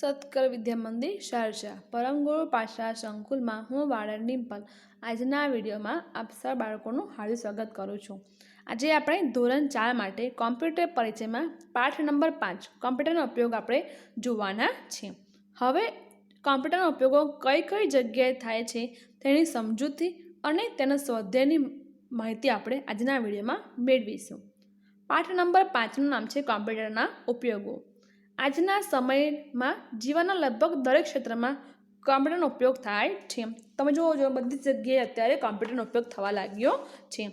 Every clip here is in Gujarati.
સત્કર વિદ્યા મંદિર શારજા. પરમગુરુ પાછા સંકુલમાં હું વાળા ડિમ્પલ. આજના વિડીયોમાં આપ સર બાળકોનું હાર્દિક સ્વાગત કરું છું. આજે આપણે ધોરણ ચાર માટે કોમ્પ્યુટર પરિચયમાં પાઠ નંબર પાંચ, કોમ્પ્યુટરનો ઉપયોગ આપણે જોવાના છે હવે કોમ્પ્યુટરનો ઉપયોગો કઈ કઈ જગ્યાએ થાય છે તેની સમજૂતી અને તેના સ્વાધ્યાયની માહિતી આપણે આજના વિડીયોમાં મેળવીશું. પાઠ નંબર પાંચનું નામ છે કોમ્પ્યુટરના ઉપયોગો. આજના સમયમાં જીવનના લગભગ દરેક ક્ષેત્રમાં કોમ્પ્યુટરનો ઉપયોગ થાય છે. તમે જુઓ, જો બધી જગ્યાએ અત્યારે કોમ્પ્યુટરનો ઉપયોગ થવા લાગ્યો છે.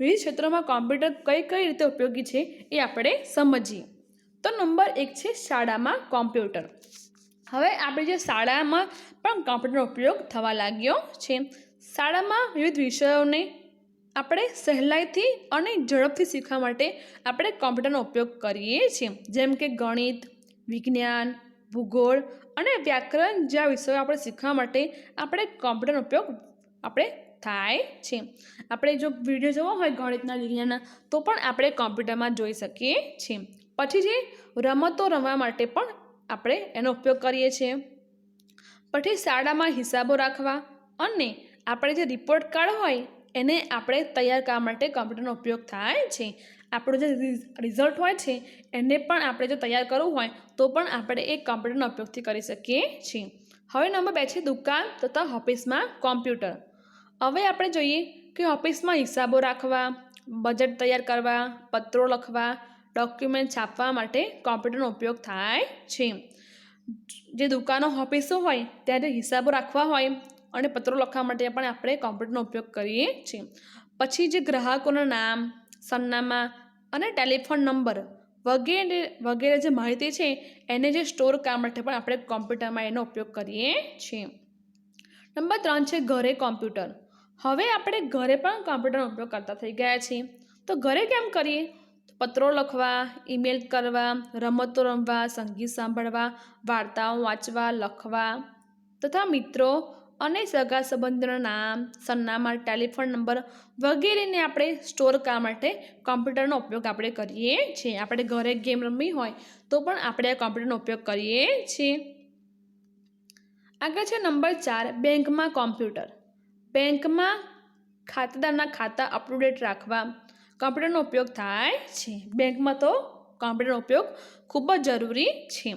વિવિધ ક્ષેત્રોમાં કોમ્પ્યુટર કઈ કઈ રીતે ઉપયોગી છે એ આપણે સમજીએ. તો નંબર એક છે શાળામાં કોમ્પ્યુટર. હવે આપણે જે શાળામાં પણ કોમ્પ્યુટરનો ઉપયોગ થવા લાગ્યો છે. શાળામાં વિવિધ વિષયોને આપણે સહેલાઈથી અને ઝડપથી શીખવા માટે આપણે કોમ્પ્યુટરનો ઉપયોગ કરીએ છીએ. જેમ કે ગણિત વિજ્ઞાન, ભૂગોળ અને વ્યાકરણ જેવા વિષયો આપણે શીખવા માટે આપણે કોમ્પ્યુટરનો ઉપયોગ આપણે થાય છે. આપણે જો વીડિયો જોવો હોય ગણિતના, વિજ્ઞાનના, તો પણ આપણે કોમ્પ્યુટરમાં જોઈ શકીએ છીએ. પછી જે રમતો રમવા માટે પણ આપણે એનો ઉપયોગ કરીએ છીએ. પછી શાળામાં હિસાબો રાખવા અને આપણે જે રિપોર્ટ કાર્ડ હોય એને આપણે તૈયાર કરવા માટે કોમ્પ્યુટરનો ઉપયોગ થાય છે. આપણું જે રિઝલ્ટ હોય છે, એને પણ આપણે જો તૈયાર કરવું હોય, તો પણ આપણે એ કમ્પ્યુટરના ઉપયોગથી કરી શકીએ છીએ. હવે નંબર બે છે દુકાન તથા ઓફિસમાં કોમ્પ્યુટર. હવે આપણે જોઈએ કે ઓફિસમાં હિસાબો રાખવા, બજેટ તૈયાર કરવા, પત્રો લખવા, ડોક્યુમેન્ટ છાપવા માટે કોમ્પ્યુટરનો ઉપયોગ થાય છે. જે દુકાનો, ઓફિસો હોય ત્યારે હિસાબો રાખવા હોય અને પત્રો લખવા માટે પણ આપણે કોમ્પ્યુટરનો ઉપયોગ કરીએ છીએ. પછી જે ગ્રાહકોના નામ, સરનામા અને ટેલિફોન નંબર વગેરે વગેરે જે માહિતી છે, એને જે સ્ટોર કરવા માટે પણ આપણે કોમ્પ્યુટરમાં એનો ઉપયોગ કરીએ છીએ. નંબર ત્રણ છે ઘરે કોમ્પ્યુટર. હવે આપણે ઘરે પણ કોમ્પ્યુટરનો ઉપયોગ કરતા થઈ ગયા છીએ. તો ઘરે કેમ કરીએ? પત્રો લખવા, ઈમેલ કરવા, રમતો રમવા, સંગીત સાંભળવા, વાર્તાઓ વાંચવા, લખવા. તથા મિત્રો અને સગા સંબંધીઓના નામ, સરનામા, ટેલિફોન નંબર વગેરેને આપણે સ્ટોર કરવા માટે કોમ્પ્યુટરનો ઉપયોગ આપણે કરીએ છીએ. આપણે ઘરે ગેમ રમવી હોય તો પણ આપણે આ કોમ્પ્યુટરનો ઉપયોગ કરીએ છીએ. આગળ છે નંબર ચાર, બેંકમાં કોમ્પ્યુટર. બેંકમાં ખાતેદારના ખાતા અપટુડેટ રાખવા કોમ્પ્યુટરનો ઉપયોગ થાય છે. બેંકમાં તો કોમ્પ્યુટરનો ઉપયોગ ખૂબ જ જરૂરી છે.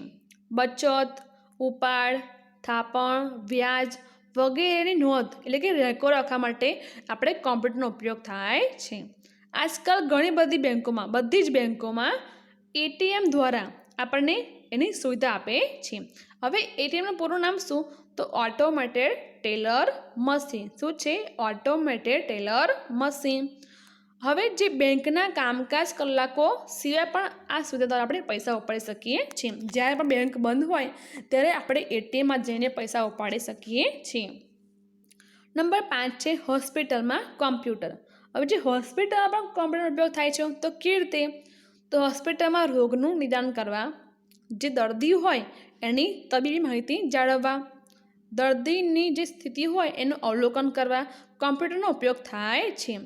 બચત, ઉપાડ, થાપણ, વ્યાજ વગેરેની નોંધ એટલે કે રેકોર્ડ રાખવા માટે આપણે કોમ્પ્યુટરનો ઉપયોગ થાય છે. આજકાલ ઘણી બધી બેંકોમાં, બધી જ બેંકોમાં એટીએમ દ્વારા આપણને એની સુવિધા આપે છે. હવે એટીએમનું પૂરું નામ શું? તો ઓટોમેટેડ ટેલર મશીન. શું છે? Automated teller machine. હવે જે બેંકના કામકાજ કલાકો સિવાય પણ આ સુવિધા દ્વારા આપણે પૈસા ઉપાડી શકીએ છીએ. જ્યારે પણ બેંક બંધ હોય, ત્યારે આપણે એટીએમમાં જઈને પૈસા ઉપાડી શકીએ છીએ. નંબર પાંચ છે હોસ્પિટલમાં કોમ્પ્યુટર. હવે જે હોસ્પિટલમાં પણ કોમ્પ્યુટરનો ઉપયોગ થાય છે, તો કેવી રીતે? તો હોસ્પિટલમાં રોગનું નિદાન કરવા. જે દર્દી હોય, એની તબીબી માહિતી જાળવવા. દર્દીની જે સ્થિતિ હોય, એનું અવલોકન કરવા. કોમ્પ્યુટરનો ઉપયોગ થાય છે.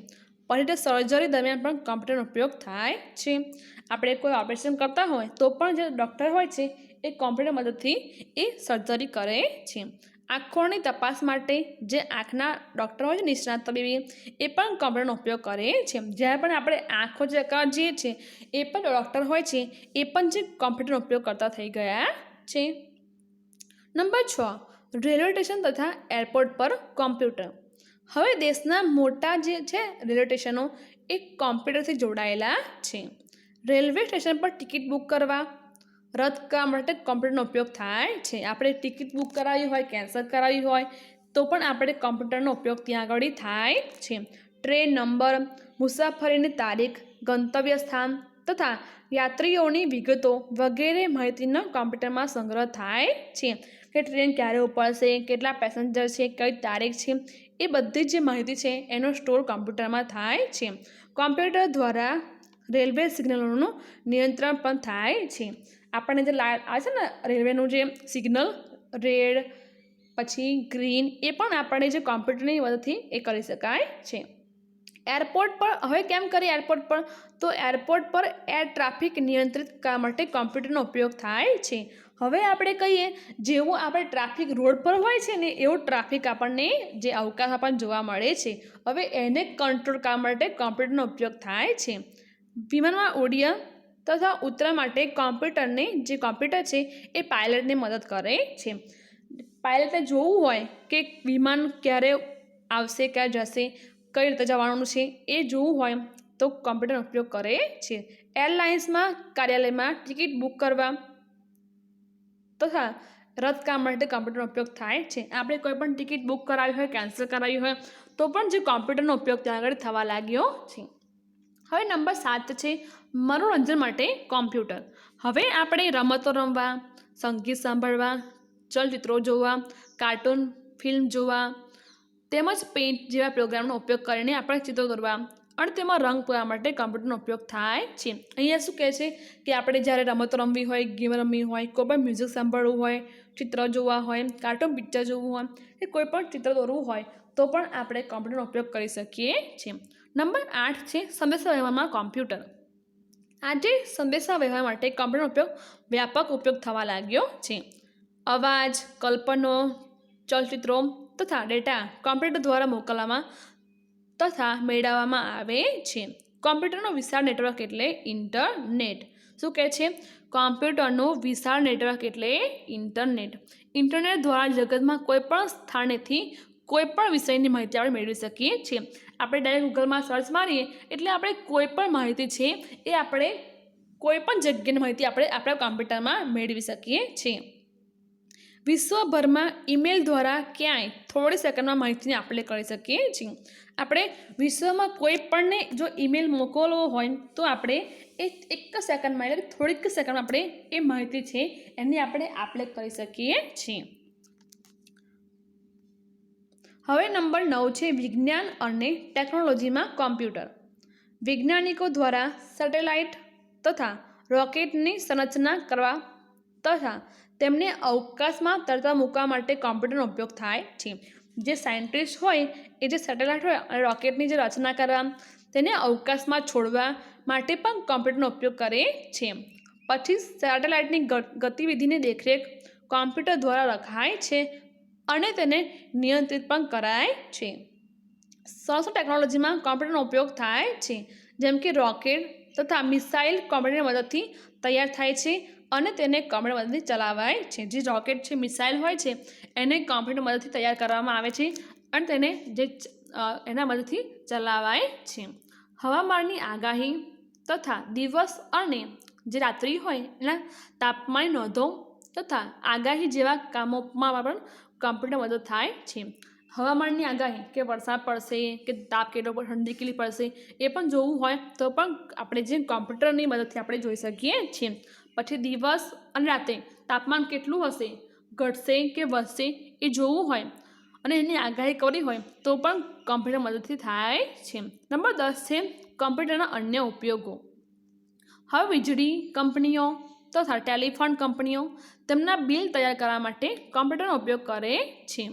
પછી સર્જરી દરમિયાન પણ કોમ્પ્યુટરનો ઉપયોગ થાય છે. આપણે કોઈ ઓપરેશન કરતા હોય તો પણ જે ડૉક્ટર હોય છે, એ કોમ્પ્યુટર મદદથી એ સર્જરી કરે છે. આંખોની તપાસ માટે જે આંખના ડૉક્ટર હોય છે નિષ્ણાત તબીબી, એ પણ કોમ્પ્યુટરનો ઉપયોગ કરે છે. જ્યારે પણ આપણે આંખો કરવા જઈએ છીએ, એ પણ ડૉક્ટર હોય છે, એ પણ જે કોમ્પ્યુટરનો ઉપયોગ કરતા થઈ ગયા છે. નંબર છ, રેલવે સ્ટેશન તથા એરપોર્ટ પર કોમ્પ્યુટર હવે દેશના મોટા જે છે, રેલવે સ્ટેશનો, એ કોમ્પ્યુટરથી જોડાયેલા છે. રેલવે સ્ટેશન પર ટિકિટ બુક કરવા, રદ કરવા માટે કોમ્પ્યુટરનો ઉપયોગ થાય છે. આપણે ટિકિટ બુક કરાવી હોય, કેન્સલ કરાવી હોય, તો પણ આપણે કોમ્પ્યુટરનો ઉપયોગ ત્યાં આગળ થાય છે. ટ્રેન નંબર, મુસાફરીની તારીખ, ગંતવ્ય સ્થાન તથા યાત્રીઓની વિગતો વગેરે માહિતીનો કોમ્પ્યુટરમાં સંગ્રહ થાય છે. કે ટ્રેન ક્યારે ઉપડશે, કેટલા પેસેન્જર છે, કઈ તારીખ છે એ બધી જે માહિતી છે એનો સ્ટોર કોમ્પ્યુટરમાં થાય છે. કોમ્પ્યુટર દ્વારા રેલવે સિગ્નલોનું નિયંત્રણ પણ થાય છે. આપણને જે લાઇટ આવે છે ને રેલવેનું જે સિગ્નલ, રેડ, પછી ગ્રીન, એ પણ આપણે જે કોમ્પ્યુટરની મદદથી એ કરી શકાય છે. એરપોર્ટ પર, હવે કેમ કરીએ એરપોર્ટ પર? તો એરપોર્ટ પર એર ટ્રાફિક નિયંત્રિત કરવા માટે કોમ્પ્યુટરનો ઉપયોગ થાય છે. હવે આપણે કહીએ, જેવું આપણે ટ્રાફિક રોડ પર હોય છે ને, એવું ટ્રાફિક આપણને જે અવકાશ આપણને જોવા મળે છે. હવે એને કંટ્રોલ કરવા માટે કોમ્પ્યુટરનો ઉપયોગ થાય છે. વિમાનમાં ઉડ્યા તથા ઉતરા માટે કોમ્પ્યુટરને જે કોમ્પ્યુટર છે, એ પાયલટને મદદ કરે છે. પાયલટને જોવું હોય કે વિમાન ક્યારે આવશે, ક્યાં જશે, કઈ રીતે જવાનું છે, એ જોવું હોય તો કોમ્પ્યુટરનો ઉપયોગ કરે છે. એરલાઇન્સમાં કાર્યાલયમાં ટિકિટ બુક કરવા તથા રદ કામ માટે કોમ્પ્યુટરનો ઉપયોગ થાય છે. આપણે કોઈ પણ ટિકિટ બુક કરાવી હોય, કેન્સલ કરાવી હોય, તો પણ જે કોમ્પ્યુટરનો ઉપયોગ ત્યાં આગળ થવા લાગ્યો છે. હવે નંબર સાત છે, મનોરંજન માટે કોમ્પ્યુટર. હવે આપણે રમતો રમવા, સંગીત સાંભળવા, ચલચિત્રો જોવા, કાર્ટૂન, ફિલ્મ જોવા, તેમજ પેઇન્ટ જેવા પ્રોગ્રામનો ઉપયોગ કરીને આપણે ચિત્રો દોરવા અને તેમાં રંગ પૂરવા માટે કોમ્પ્યુટરનો ઉપયોગ થાય છે. અહીંયા શું કહે છે કે આપણે જ્યારે રમતો રમવી હોય, ગેમ રમવી હોય, કોઈ પણ મ્યુઝિક સાંભળવું હોય, ચિત્ર જોવા હોય કાર્ટૂન પિક્ચર જોવું હોય, કે કોઈ પણ ચિત્ર દોરવું હોય, તો પણ આપણે કોમ્પ્યુટરનો ઉપયોગ કરી શકીએ છીએ. નંબર આઠ છે સંદેશા વ્યવહારમાં કોમ્પ્યુટર. આજે સંદેશા વ્યવહાર માટે કોમ્પ્યુટરનો ઉપયોગ વ્યાપક ઉપયોગ થવા લાગ્યો છે. અવાજ, કલ્પનો, ચલચિત્રો તથા ડેટા કોમ્પ્યુટર દ્વારા મોકલવામાં તથા મેળવવામાં આવે છે. કોમ્પ્યુટરનો વિશાળ નેટવર્ક એટલે ઇન્ટરનેટ. શું કહે છે? કોમ્પ્યુટરનું વિશાળ નેટવર્ક એટલે ઇન્ટરનેટ. ઇન્ટરનેટ દ્વારા જગતમાં કોઈ પણ સ્થાનેથી કોઈ પણ વિષયની માહિતી આપણે મેળવી શકીએ છીએ. આપણે ડાયરેક્ટ ગૂગલમાં સર્ચ મારીએ એટલે આપણે કોઈ પણ માહિતી છે એ આપણે કોઈ પણ જગ્યાની માહિતી આપણે આપણા કોમ્પ્યુટરમાં મેળવી શકીએ છીએ. વિશ્વભરમાં ઈમેલ દ્વારા ક્યાંય થોડી સેકન્ડમાં માહિતીને આપણે કરી શકીએ છીએ. આપણે વિશ્વમાં કોઈ પણને જો ઈમેલ મોકલવો હોય તો આપણે એ એક સેકન્ડમાં એટલે થોડીક સેકન્ડમાં આપણે એ માહિતી છે એની આપણે આપણે કરી શકીએ છીએ. હવે નંબર નવ છે વિજ્ઞાન અને ટેકનોલોજીમાં કોમ્પ્યુટર. વૈજ્ઞાનિકો દ્વારા સેટેલાઇટ તથા રોકેટની સંરચના કરવા તથા તેમને અવકાશમાં તરતા મૂકવા માટે કોમ્પ્યુટરનો ઉપયોગ થાય છે. જે સાયન્ટિસ્ટ હોય, એ જે સેટેલાઇટ હોય, અને રોકેટની જે રચના કરવા, તેને અવકાશમાં છોડવા માટે પણ કોમ્પ્યુટરનો ઉપયોગ કરે છે. પછી સેટેલાઇટની ગતિવિધિની દેખરેખ કોમ્પ્યુટર દ્વારા રખાય છે અને તેને નિયંત્રિત પણ કરાય છે. સોસો ટેકનોલોજીમાં કોમ્પ્યુટરનો ઉપયોગ થાય છે, જેમ કે રોકેટ તથા મિસાઇલ કોમ્પ્યુટરની મદદથી તૈયાર થાય છે. અને તેને કોમ્પ્યુટર મદદથી ચલાવાય છે. જે રોકેટ છે મિસાઇલ હોય છે, એને કોમ્પ્યુટર મદદથી તૈયાર કરવામાં આવે છે અને તેને જે એના મદદથી ચલાવાય છે. હવામાનની આગાહી તથા દિવસ અને જે રાત્રિ હોય, એના તાપમાન નોંધો તથા આગાહી જેવા કામોમાં પણ કોમ્પ્યુટર મદદ થાય છે. હવામાનની આગાહી કે વરસાદ પડશે કે તાપ કેટલો ઠંડી કેટલી પડશે, એ પણ જોવું હોય તો પણ આપણે જે કોમ્પ્યુટરની મદદથી આપણે જોઈ શકીએ છીએ. પછી દિવસ અને રાતે તાપમાન કેટલું હશે? ઘટશે કે વધશે એ જોવું હોય અને એની આગાહી કરવી હોય તો પણ કોમ્પ્યુટર મદદથી થાય છે. નંબર દસ છે કોમ્પ્યુટરના અન્ય ઉપયોગો. હવે વીજળી કંપનીઓ તથા ટેલિફોન કંપનીઓ તેમના બિલ તૈયાર કરવા માટે કોમ્પ્યુટરનો ઉપયોગ કરે છે.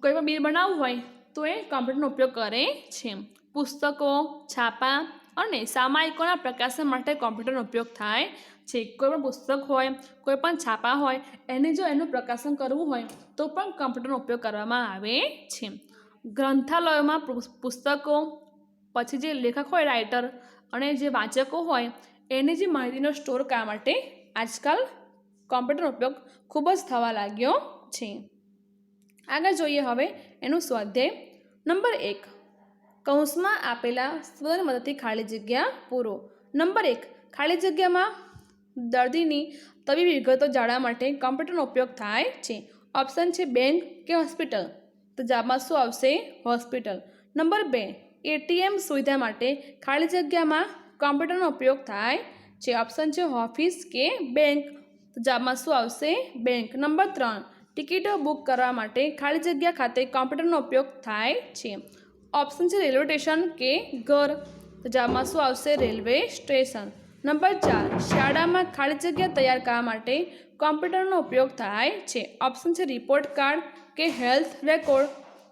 કોઈ પણ બિલ બનાવવું હોય તો એ કોમ્પ્યુટરનો ઉપયોગ કરે છે. પુસ્તકો, છાપા અને સામાયિકોના પ્રકાશન માટે કોમ્પ્યુટરનો ઉપયોગ થાય છે. કોઈ પણ પુસ્તક હોય, કોઈ પણ છાપા હોય, એને જો એનું પ્રકાશન કરવું હોય, તો પણ કોમ્પ્યુટરનો ઉપયોગ કરવામાં આવે છે. ગ્રંથાલયોમાં પુસ્તકો, પછી જે લેખક હોય, રાઇટર અને જે વાચકો હોય, એની જે માહિતીનો સ્ટોર કરવા માટે આજકાલ કોમ્પ્યુટરનો ઉપયોગ ખૂબ જ થવા લાગ્યો છે. આગળ જોઈએ હવે એનું સ્વાધ્યાય નંબર એક. કૌંસમાં આપેલા સ્વરની મદદથી ખાલી જગ્યા પૂરો. નંબર એક, ખાલી જગ્યામાં દર્દીની તબીબી વિગતો જાણવા માટે કોમ્પ્યુટરનો ઉપયોગ થાય છે. ઓપ્શન છે બેંક કે હોસ્પિટલ. તો જવાબમાં શું આવશે? હોસ્પિટલ. નંબર બે, એટીએમ સુવિધા માટે ખાલી જગ્યામાં કોમ્પ્યુટરનો ઉપયોગ થાય છે. ઓપ્શન છે ઓફિસ કે બેંક. તો જવાબમાં શું આવશે? બેંક. નંબર ત્રણ, ટિકિટો બુક કરવા માટે ખાલી જગ્યા ખાતે કોમ્પ્યુટરનો ઉપયોગ થાય છે. ઓપ્શન છે રેલવે સ્ટેશન કે ઘર. તો જવાબમાં શું આવશે? Railway station. નંબર ચાર, શાળામાં ખાલી જગ્યા તૈયાર કરવા માટે કોમ્પ્યુટરનો ઉપયોગ થાય છે. ઓપ્શન છે રિપોર્ટ કાર્ડ કે હેલ્થ રેકોર્ડ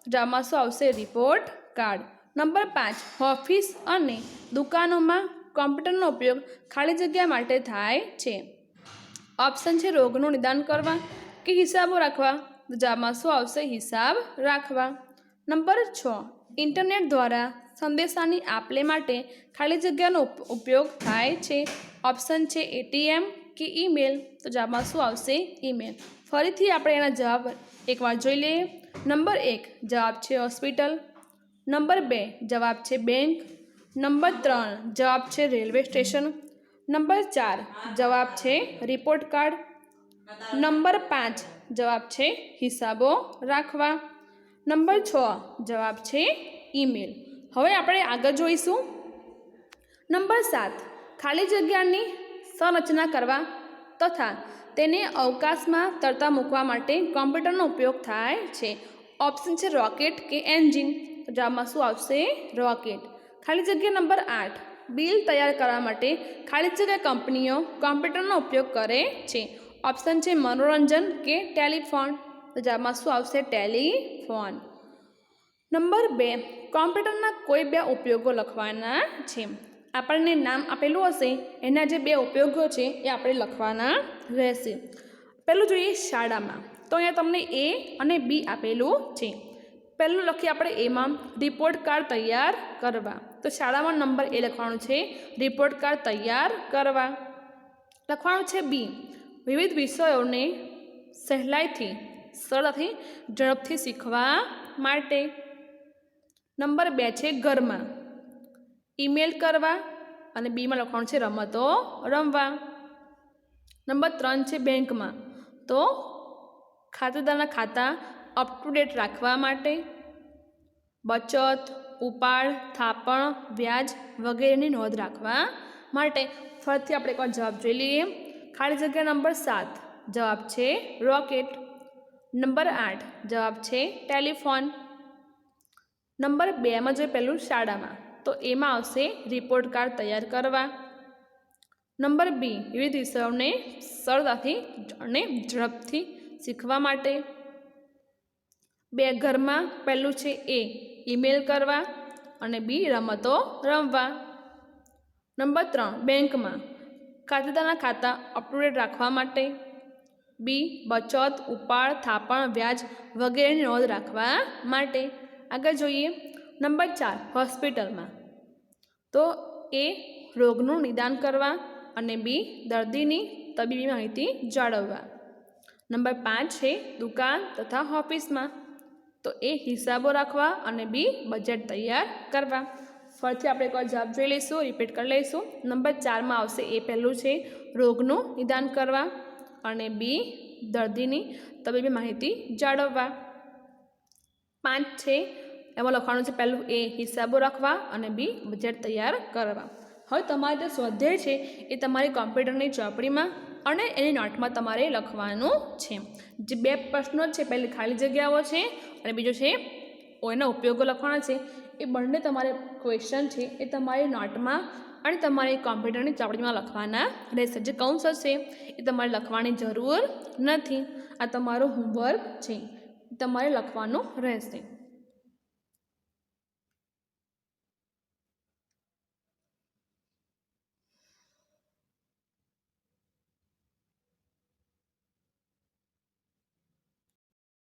જવાબમાં શું આવશે? રિપોર્ટ કાર્ડ નંબર પાંચ ઓફિસ અને દુકાનોમાં કોમ્પ્યુટરનો ઉપયોગ ખાલી જગ્યા માટે થાય છે. ઓપ્શન છે રોગનું નિદાન કરવા કે હિસાબો રાખવા. જવાબમાં શું આવશે? હિસાબ રાખવા. નંબર છ ઇન્ટરનેટ દ્વારા સંદેશાની આપલે માટે ખાલી જગ્યાનો ઉપયોગ થાય છે. ઓપ્શન છે એટીએમ કે ઈમેલ તો જવાબમાં શું આવશે? ઈમેલ ફરીથી આપણે એના જવાબ એકવાર જોઈ લઈએ. નંબર એક, જવાબ છે હોસ્પિટલ નંબર બે, જવાબ છે બેંક નંબર ત્રણ, જવાબ છે રેલવે સ્ટેશન નંબર ચાર, જવાબ છે રિપોર્ટ કાર્ડ નંબર પાંચ, જવાબ છે હિસાબો રાખવા. નંબર છ જવાબ છે ઈમેલ. હવે આપણે આગળ જોઈશું. નંબર સાત, ખાલી જગ્યાની સંરચના કરવા તથા તેને અવકાશમાં તરતા મૂકવા માટે કોમ્પ્યુટરનો ઉપયોગ થાય છે. ઓપ્શન છે રોકેટ કે એન્જિન. જવાબમાં શું આવશે? રોકેટ. ખાલી જગ્યા નંબર આઠ, બિલ તૈયાર કરવા માટે ખાલી જગ્યા કંપનીઓ કોમ્પ્યુટરનો ઉપયોગ કરે છે. ઓપ્શન છે મનોરંજન કે ટેલિફોન. તો શું આવશે? ટેલિફોન. નંબર બે, કોમ્પ્યુટરના કોઈ બે ઉપયોગો લખવાના છે. આપણને નામ આપેલું હશે, એના જે બે ઉપયોગો છે, એ આપણે લખવાના રહેશે. પહેલું જોઈએ શાળામાં. તો અહીંયા તમને એ અને બી આપેલું છે. પહેલું લખીએ આપણે એમાં, રિપોર્ટ કાર્ડ તૈયાર કરવા. તો શાળામાં નંબર એ લખવાનું છે, રિપોર્ટ કાર્ડ તૈયાર કરવા. લખવાનું છે બી. વિવિધ વિષયોને સહેલાઈથી સરળતાથી ઝડપથી શીખવા માટે. નંબર બે છે ઘરમાં. ઈમેલ કરવા અને બીમાં લખવાનું છે રમતો રમવા. નંબર ત્રણ છે બેંકમાં. તો ખાતેદારના ખાતા અપ ટુ ડેટ રાખવા માટે બચત, ઉપાડ, થાપણ, વ્યાજ વગેરેની નોંધ રાખવા માટે. ફરીથી આપણે એકવાર જવાબ જોઈ લઈએ. ખાલી જગ્યા નંબર સાત. જવાબ છે રોકેટ. નંબર આઠ. જવાબ છે ટેલિફોન. નંબર બેમાં જોઈએ પહેલું શાળામાં. તો એમાં આવશે રિપોર્ટ કાર્ડ તૈયાર કરવા. નંબર બી, વિવિધ વિષયોને સરળતાથી અને ઝડપથી શીખવા માટે. બે, ઘરમાં પહેલું છે એ ઈમેલ કરવા અને બી, રમતો રમવા. નંબર ત્રણ, બેંકમાં ખાતેદારના ખાતા અપટુડેટ રાખવા માટે. બી, બચત, ઉપાડ, થાપણ, વ્યાજ વગેરેની નોંધ રાખવા માટે. આગળ જોઈએ. નંબર ચાર, હોસ્પિટલમાં. તો એ રોગનું નિદાન કરવા અને બી, દર્દીની તબીબી માહિતી જાળવવા. નંબર પાંચ છે, દુકાન તથા ઓફિસમાં. તો એ હિસાબો રાખવા અને બી, બજેટ તૈયાર કરવા. ફરીથી આપણે એકવાર જવાબ જોઈ લઈશું, રિપીટ કરી લઈશું. નંબર ચારમાં આવશે એ પહેલું છે, રોગનું નિદાન કરવા. અને બી દર્દીની તબીબી માહિતી જાળવવા. પાંચ છે, એમાં લખવાનું છે પહેલું એ હિસાબો રાખવા અને બી બજેટ તૈયાર કરવા. હવે તમારે જે સ્વાધ્યાય છે એ તમારી કોમ્પ્યુટરની ચોપડીમાં અને એની નોટમાં તમારે લખવાનું છે. જે બે પ્રશ્નો છે, પહેલી ખાલી જગ્યાઓ છે અને બીજો છે એના ઉપયોગો લખવાના છે. એ બંને તમારે ક્વેશ્ચન છે એ તમારી નોટમાં અને તમારે કોમ્પ્યુટરની ચોપડીમાં લખવાના રહેશે. જે કૌંસ હશે એ તમારે લખવાની જરૂર નથી. આ તમારો હોમવર્ક છે. તમારે લખવાનું રહેશે.